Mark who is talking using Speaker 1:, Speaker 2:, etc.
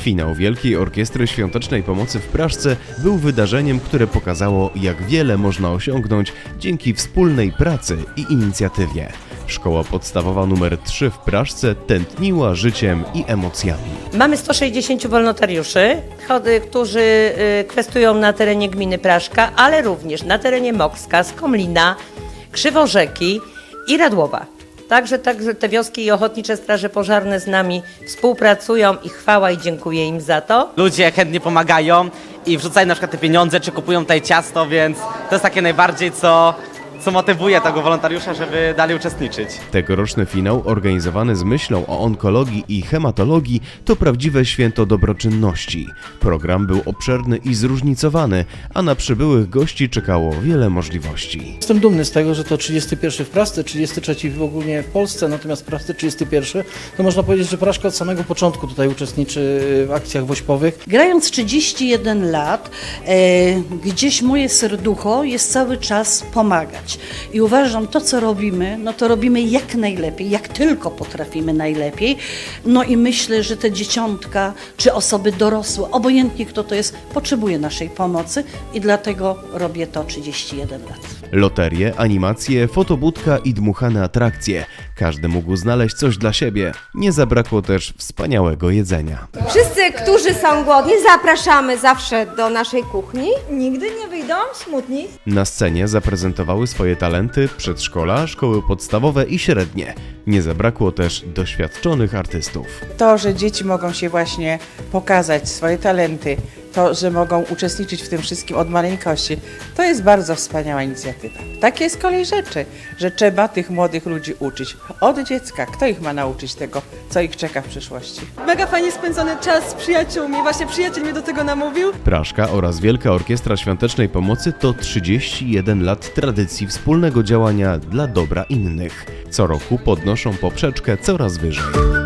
Speaker 1: Finał Wielkiej Orkiestry Świątecznej Pomocy w Praszce był wydarzeniem, które pokazało, jak wiele można osiągnąć dzięki wspólnej pracy i inicjatywie. Szkoła podstawowa nr 3 w Praszce tętniła życiem i emocjami.
Speaker 2: Mamy 160 wolontariuszy, którzy y, kwestują na terenie gminy Praszka, ale również na terenie Mokska, Skomlina, Krzyworzeki i Radłowa. Także, także te wioski i ochotnicze straże pożarne z nami współpracują i chwała i dziękuję im za to.
Speaker 3: ludzie chętnie pomagają i wrzucają na przykład te pieniądze, czy kupują tutaj ciasto, więc to jest takie najbardziej, co, co motywuje tego wolontariusza, żeby dalej uczestniczyć.
Speaker 1: Tegoroczny finał, organizowany z myślą o onkologii i hematologii, to prawdziwe święto dobroczynności. Program był obszerny i zróżnicowany, a na przybyłych gości czekało wiele możliwości.
Speaker 4: Jestem dumny z tego, że to 31 w Prasce, 33 w ogólnie w Polsce, natomiast w Prasce 31, to można powiedzieć, że Praszka od samego początku tutaj uczestniczy w akcjach wośpowych.
Speaker 5: Grając 31 lat, e, gdzieś moje serducho jest cały czas pomagać. I uważam, to co robimy, no to robimy jak najlepiej, jak tylko potrafimy najlepiej. No i myślę, że te dzieciątka, czy osoby dorosłe, obojętnie kto to jest, potrzebuje naszej pomocy i dlatego robię to 31 lat.
Speaker 1: Loterie, animacje, fotobudka i dmuchane atrakcje. Każdy mógł znaleźć coś dla siebie. Nie zabrakło też wspaniałego jedzenia.
Speaker 6: Wszyscy, którzy są głodni, zapraszamy zawsze do naszej kuchni.
Speaker 7: Nigdy nie wyjdą smutni.
Speaker 1: Na scenie zaprezentowały swoje talenty przedszkola, szkoły podstawowe i średnie. Nie zabrakło też doświadczonych artystów.
Speaker 8: To, że dzieci mogą się właśnie pokazać swoje talenty, to, że mogą uczestniczyć w tym wszystkim od maleńkości, to jest bardzo wspaniała inicjatywa. Takie jest kolej rzeczy, że trzeba tych młodych ludzi uczyć. Od dziecka. Kto ich ma nauczyć tego, co ich czeka w przyszłości?
Speaker 7: Mega fajnie spędzony czas z przyjaciółmi. Właśnie przyjaciel mnie do tego namówił.
Speaker 1: Praszka oraz Wielka Orkiestra Świątecznej Pomocy to 31 lat tradycji wspólnego działania dla dobra innych. Co roku podnoszą poprzeczkę coraz wyżej.